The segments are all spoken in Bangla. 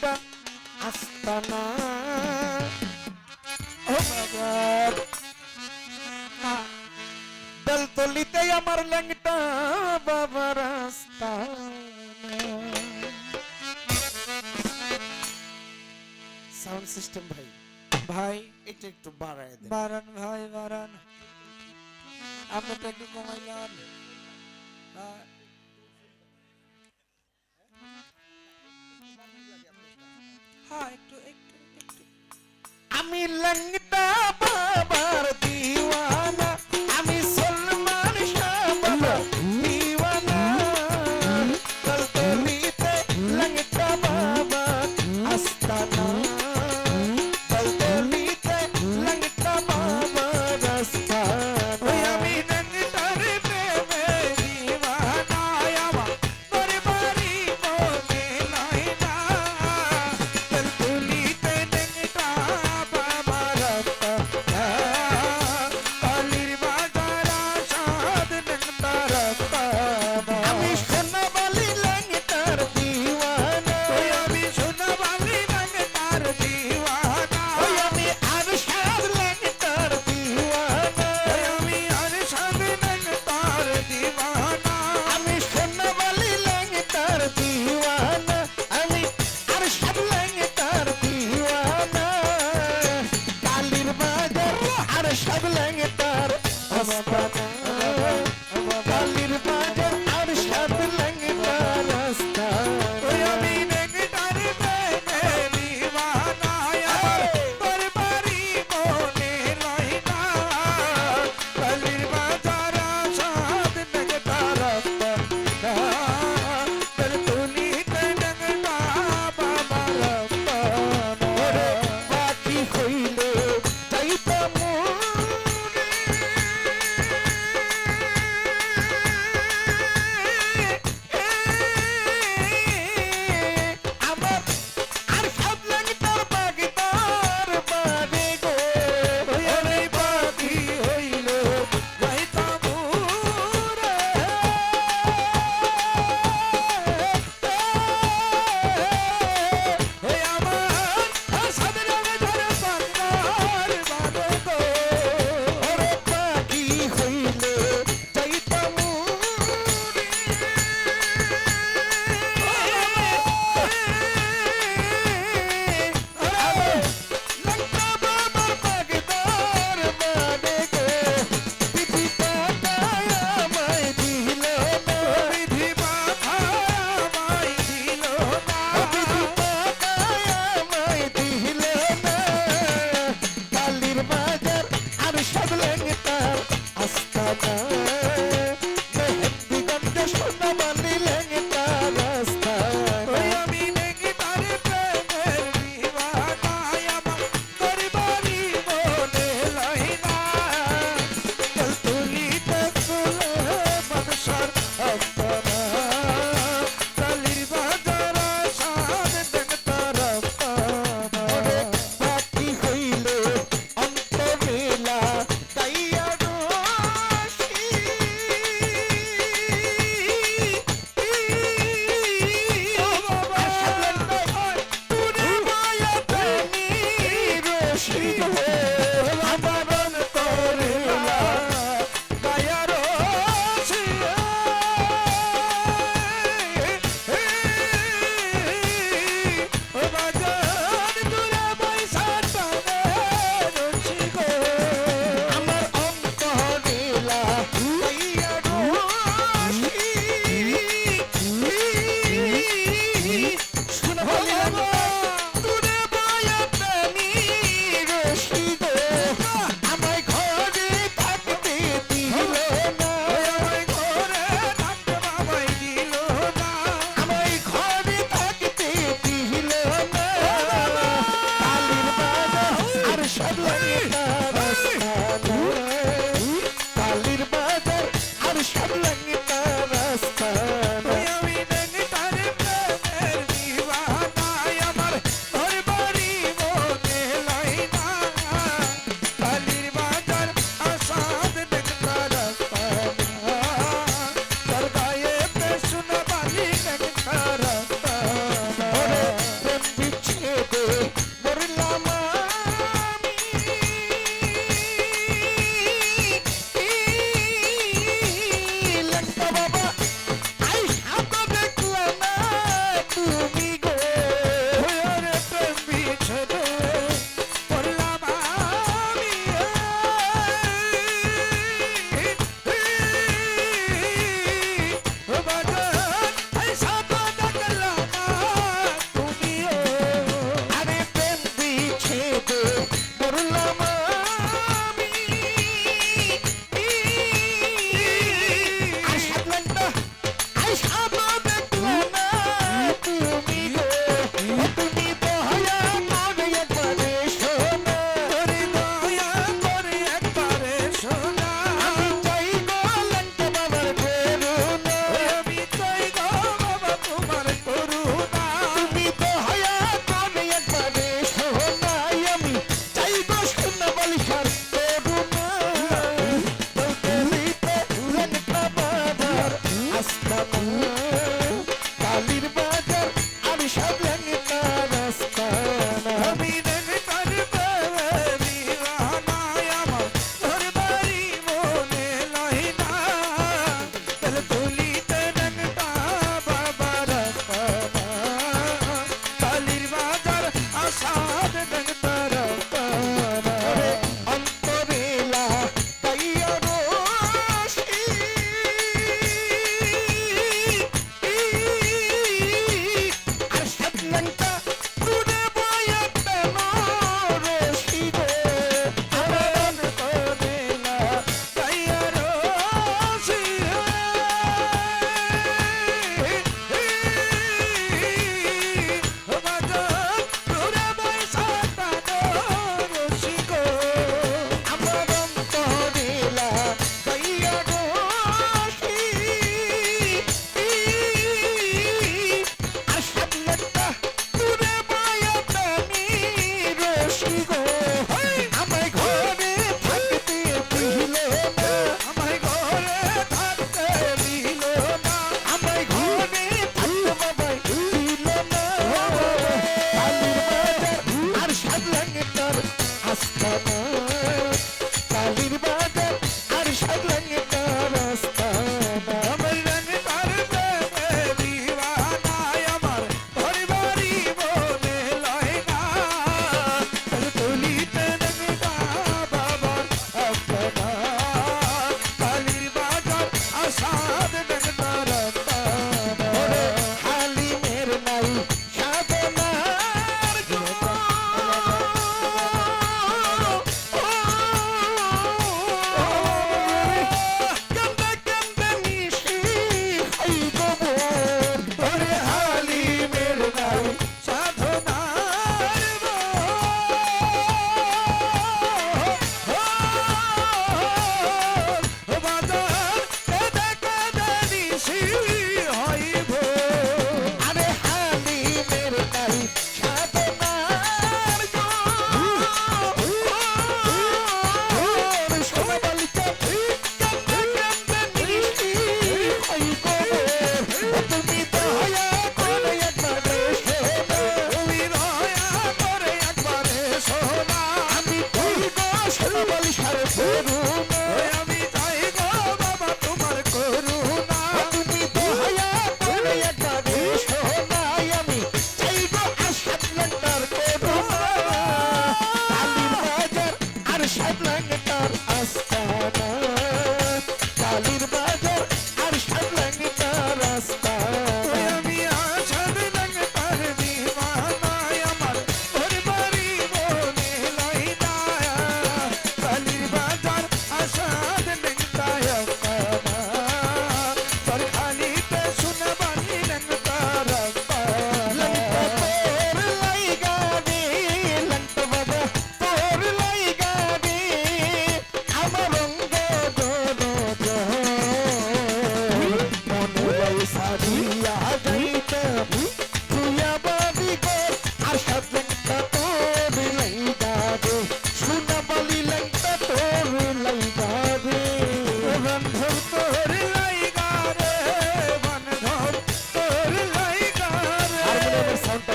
আচ্ছা, একটা আস্তানা ও বাবার দলতলিতে আমার ল্যাংটা বাবার আস্তানা সাউন্ড সিস্টেম ভাই। ভাই এটা একটু বাড়ায় দেন। বাড়ান ভাই বাড়ান। আপনি তো একটু কমাইলাম হ্যাঁ আমি লঙ্গটা বাবার দিওয়া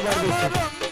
haber bekliyorum.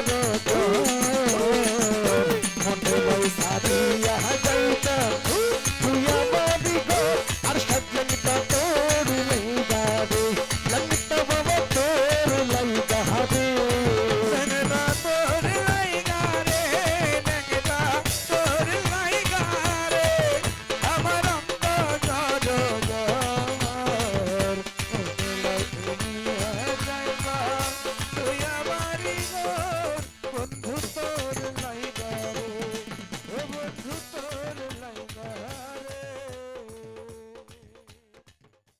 জগত